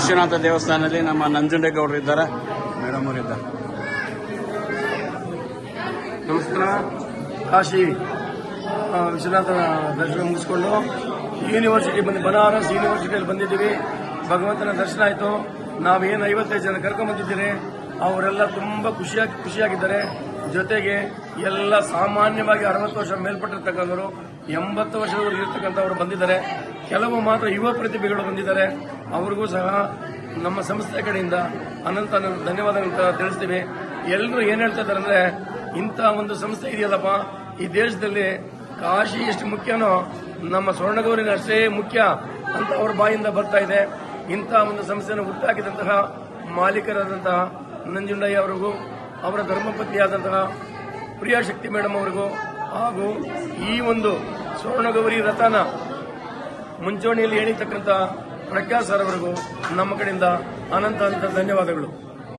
ವಿಶ್ವನಾಥ ದೇವಸ್ಥಾನದಲ್ಲಿ ನಮ್ಮ ನಂಜುಂಡೇಗೌಡರು ಇದ್ದಾರೆ. ಮೇಡಮ್ ಅವರಿದ್ದಾರೆ ನಮಸ್ಕಾರ. ಕಾಶಿ ಆ, ವಿಶ್ವನಾಥ ದರ್ಶನ ಮುಗಿಸ್ಕೊಂಡು ಯೂನಿವರ್ಸಿಟಿ ಬಂದು ಬನಾರಸ್ ಯೂನಿವರ್ಸಿಟಿಯಲ್ಲಿ ಬಂದಿದ್ದೀವಿ. ಭಗವಂತನ ದರ್ಶನ ಆಯಿತು. ನಾವೇನು ಐವತ್ತೈದು ಜನ ಕರ್ಕೊಂಬಂದಿದ್ದೀರಿ ಅವರೆಲ್ಲ ತುಂಬ ಖುಷಿಯಾಗಿ ಖುಷಿಯಾಗಿದ್ದಾರೆ. ಜೊತೆಗೆ ಎಲ್ಲ ಸಾಮಾನ್ಯವಾಗಿ ಅರವತ್ತು ವರ್ಷ ಮೇಲ್ಪಟ್ಟಿರ್ತಕ್ಕಂಥವ್ರು ಎಂಬತ್ತು ವರ್ಷದವರೆಗೆ ಇರ್ತಕ್ಕಂಥವ್ರು ಬಂದಿದ್ದಾರೆ. ಕೆಲವು ಮಾತ್ರ ಯುವ ಪ್ರತಿಭೆಗಳು ಬಂದಿದ್ದಾರೆ. ಅವ್ರಿಗೂ ಸಹ ನಮ್ಮ ಸಂಸ್ಥೆ ಕಡೆಯಿಂದ ಅನಂತ ಧನ್ಯವಾದ ಧನ್ಯವಾದಗಳು ತಿಳಿಸ್ತೀವಿ. ಎಲ್ಲರೂ ಏನ್ ಹೇಳ್ತಾ ಇದ್ದಾರೆ ಅಂದ್ರೆ, ಇಂಥ ಒಂದು ಸಂಸ್ಥೆ ಇದೆಯಲ್ಲಪ್ಪ, ಈ ದೇಶದಲ್ಲಿ ಕಾಶಿ ಎಷ್ಟು ಮುಖ್ಯನೋ, ನಮ್ಮ ಸ್ವರ್ಣಗೌರಿನ ಅಷ್ಟೇ ಮುಖ್ಯ ಅಂತ ಅವ್ರ ಬಾಯಿಂದ ಬರ್ತಾ ಇದೆ. ಇಂಥ ಒಂದು ಸಂಸ್ಥೆಯನ್ನು ಹುಟ್ಟಾಕಿದಂತಹ ಮಾಲೀಕರಾದಂತಹ ನಂಜುಂಡಯ್ಯ ಅವರಿಗೂ, ಅವರ ಧರ್ಮಪತ್ನಿಯಾದಂತಹ ಪ್ರಿಯಾಶಕ್ತಿ ಮೇಡಮ್ ಅವರಿಗೂ, ಹಾಗೂ ಈ ಒಂದು ಸ್ವರ್ಣಗೌರಿ ರಥನ ಮುಂಚೂಣಿಯಲ್ಲಿ ಎಣಿತಕ್ಕಂಥ ಪ್ರಜ್ಞಾ ಸರ್ ಅವರಿಗೂ ನಮ್ಮ ಕಡೆಯಿಂದ ಅನಂತ ಅನಂತ ಧನ್ಯವಾದಗಳು.